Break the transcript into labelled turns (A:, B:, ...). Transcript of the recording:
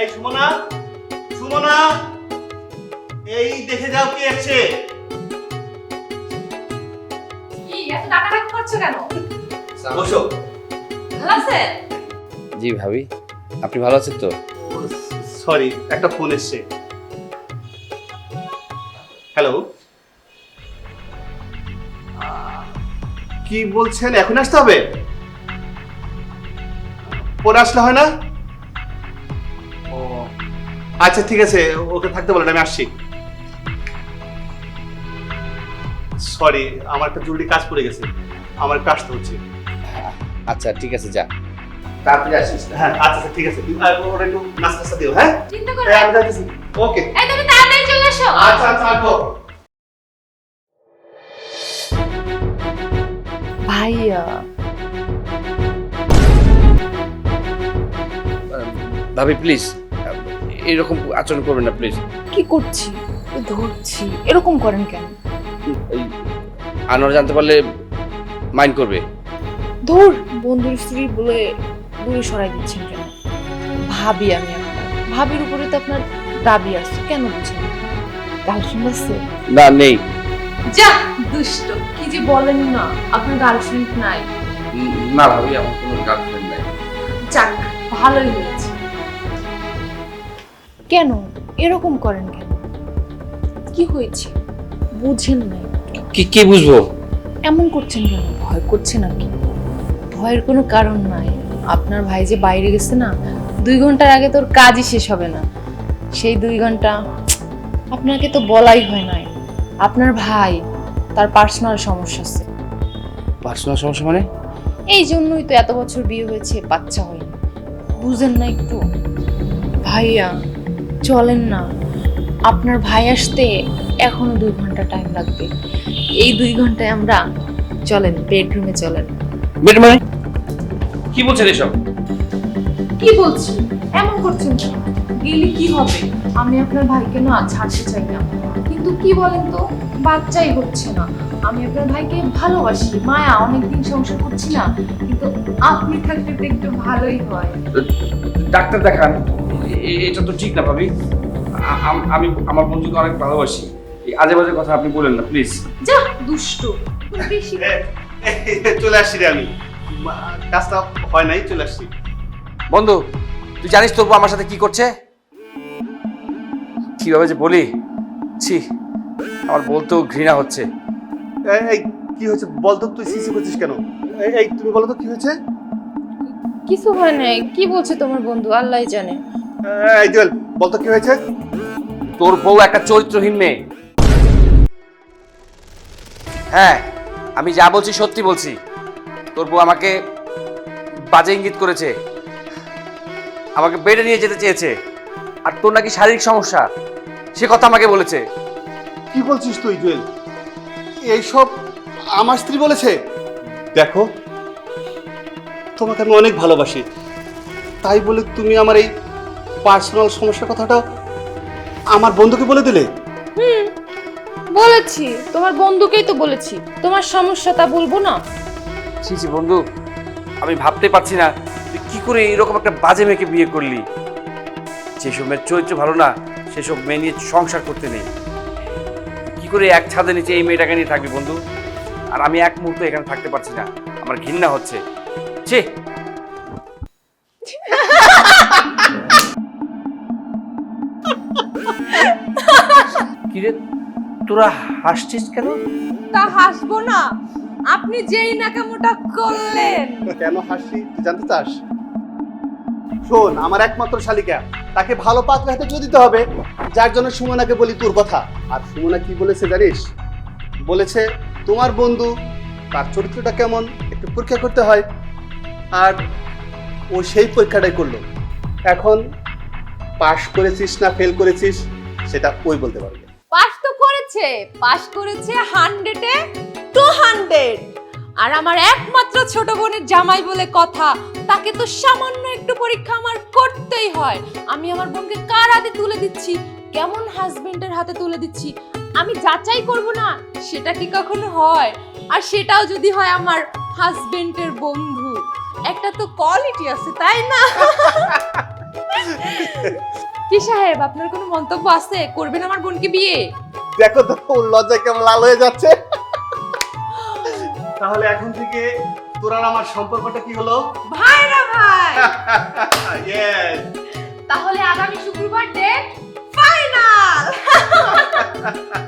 A: এই সুমনা সুমনা এই দেখে যাও কে এসছে।
B: কি এত ডাকাডাকি করছ কেন?
A: বসো।
B: ভালো আছেন?
C: জি ভাবি আপনি ভালো আছেন তো?
A: সরি একটা ফোন এসছে। হ্যালো কি বলছেন? এখন আসতে হবে? পরে আসলে হয় না? আচ্ছা ঠিক আছে ওকে থাকতে বলেন আমি আসছি। সরি আমার একটা জরুরি কাজ পড়ে গেছে। আমার একটু আসতে হচ্ছে।
C: আচ্ছা ঠিক আছে যা। তাড়াতাড়ি আসিস
A: হ্যাঁ আচ্ছা আচ্ছা, ঠিক আছে। ওরা একটু নাস্তা টাস্তা দিও হ্যাঁ?
B: চিন্তা করবে
A: আমি যাইতেছি। ওকে
B: এই তুমি তাড়াতাড়ি চলে এসো
A: আচ্ছা আচ্ছা আসব
B: ভাইয়া
C: ভাবি প্লিজ এরকম আচরণ করবেন না প্লিজ
D: কি করছি? ধরছি। এরকম করেন কেন?
C: আনোয়ার জানতে পারলে মাইন্ড করবে।
D: ধর বন্ধুর স্ত্রী বলে দূরে সরাই দিচ্ছেন কেন? ভাবি আমি আপনার ভাবির উপরে তো আপনার দাবি আছে কেন বুঝেন? গার্লফ্রেন্ড আছে?
C: না নেই।
D: যা দুষ্ট। কি যে বলেন না আপনার গার্লফ্রেন্ড নাই।
C: না ভাবি আমার কোনো গার্লফ্রেন্ড নাই।
D: যাক ভালোই হয়েছে কেন? এরকম করেন কেন? কি হয়েছে? বুঝেন নাই।
C: কি কি বুঝব?
D: এমন করছেন কেন? ভয় করছে নাকি ভয়ের কোনো কারণ নাই। আপনার ভাই যে বাইরে গেছে না দুই ঘণ্টার আগে তোর কাজই শেষ হবে না। সেই দুই ঘণ্টা আপনাকে তো বলাই হয় নাই। আপনার ভাই তার পার্সোনাল সমস্যা আছে।
C: পার্সোনাল সমস্যা মানে?
D: এই জন্যই তো এত বছর বিয়ে হয়েছে বাচ্চা হয়নি। বুঝেন না একটু। ভাইয়া চলেন না। আপনার ভাই আসতে এখনও দুই ঘণ্টা টাইম লাগবে। এই দুই ঘন্টায় আমরা চলেন বেডরুমে চলেন।
C: মানে কি বলছেন এসব?
D: কি বলছি? এমন করছেন কেন? গেলে কি হবে? আমি আপনার ভাইকে না ছাড়তে চাই না। কিন্তু কি বলেন তো? বাচ্চাই হচ্ছে না। আমি আপনার ভাইকে ভালোবাসি। মায়া অনেকদিন সংসার করছি না। কিন্তু আপনি থাকলে তো একটু ভালোই হয়।
C: ডাক্তার দেখান। এটা তো ঠিক না ভাবি। আমি আমার বন্ধুকে অনেক ভালোবাসি। এই আজে বাজে কথা আপনি বলেন না প্লিজ
D: যা দুষ্ট।
A: চলে আসছি রে আমি। কাজটা হয় নাই চলে আসছি।
C: বন্ধু তুই জানিস তোর আমার সাথে কি করছে? কীভাবে যে বলি? ছি আমার বলতেও ঘৃণা হচ্ছে।
A: এই, এই কি হয়েছে? বল তো তুই সিসি করছিস কেন? এই, এই তুমি বলো তো কি হয়েছে?
D: কিছু হয় নাই। কি বলছে তোমার বন্ধু? আল্লাহ জানে।
A: এই জুয়েল বল তো কি হয়েছে?
C: তোর বউ একটা চরিত্রহীন মেয়ে। হ্যাঁ আমি যা বলছি সত্যি বলছি। তোর বউ আমাকে বাজে ইঙ্গিত করেছে। আমাকে বেডে নিয়ে যেতে চেয়েছে। আর তোর নাকি শারীরিক সমস্যা। সে কথা আমাকে বলেছে।
A: কি বলছিস তুই জুয়েল? এইসব আমার স্ত্রী বলেছে? দেখো তোমাকে আমি অনেক ভালোবাসি। তাই বলে তুমি আমার এই পার্সোনাল সমস্যার কথাটা আমার বন্ধুকে বলে দিলে?
D: হুম বলেছি তোমার বন্ধুকেই তো বলেছি। তোমার সমস্যা তা বলব না।
C: ছি ছি বন্ধু আমি ভাবতে পারছি না তুই কি করে এরকম একটা বাজে মেয়েকে বিয়ে করলি। যেসব মেয়ের চরিত্র ভালো না সেসব মেয়ে নিয়ে সংসার করতে নেই। কি করে এক ছাদের নিচে এই মেয়েটাকে নিয়ে থাকবি বন্ধু? আর আমি এক মুহূর্ত এখানে থাকতে পারছি না। আমার ঘৃণা হচ্ছে। ছি। কিরে তোরা হাসছিস কেন?
B: তা হাসবো না। আপনি যেই নাকামোটা করলেন।
A: কেন হাসি তুই জানতে চাস? শোন আমার একমাত্র শালিকা। তাকে ভালো পাত্র হাতে তুলে দিতে হবে। যার জন্য সুমনাকে বলি তোর কথা। আর সুমনা কি বলেছে জানিস? বলেছে তোমার বন্ধু তার চরিত্রটা কেমন একটু পরীক্ষা করতে হয়। আর ও সেই পরীক্ষাটাই করল। এখন পাশ করেছিস না ফেল করেছিস সেটা ওই বলতে পারবে।
B: করেছে? পাস করেছে হান্ড্রেডে টু হান্ড্রেড আর আমার একমাত্র ছোট বোনের জামাই বলে কথা তাকে তো সামান্য একটু পরীক্ষা আমার করতেই হয়। আমি আমার বোনকে কার হাতে তুলে দিচ্ছি? কেমন হাজবেন্ডের হাতে তুলে দিচ্ছি? আমি যাচাই করব না সেটা কি কখনো হয়? আর সেটাও যদি হয় আমার হাজবেন্ডের বন্ধু। একটা তো কোয়ালিটি আছে তাই না?
D: কি সাহেব আপনার কোনো মন্তব্য আছে? করবেন আমার বোনকে বিয়ে?
A: দেখো তো ওর লজ্জায় কেমন লাল হয়ে যাচ্ছে। তাহলে এখন থেকে তোরার আমার সম্পর্কটা কি হলো?
D: ভাই না ভাই!
A: ইয়েস
D: তাহলে আগামী শুক্রবার ডেট ফাইনাল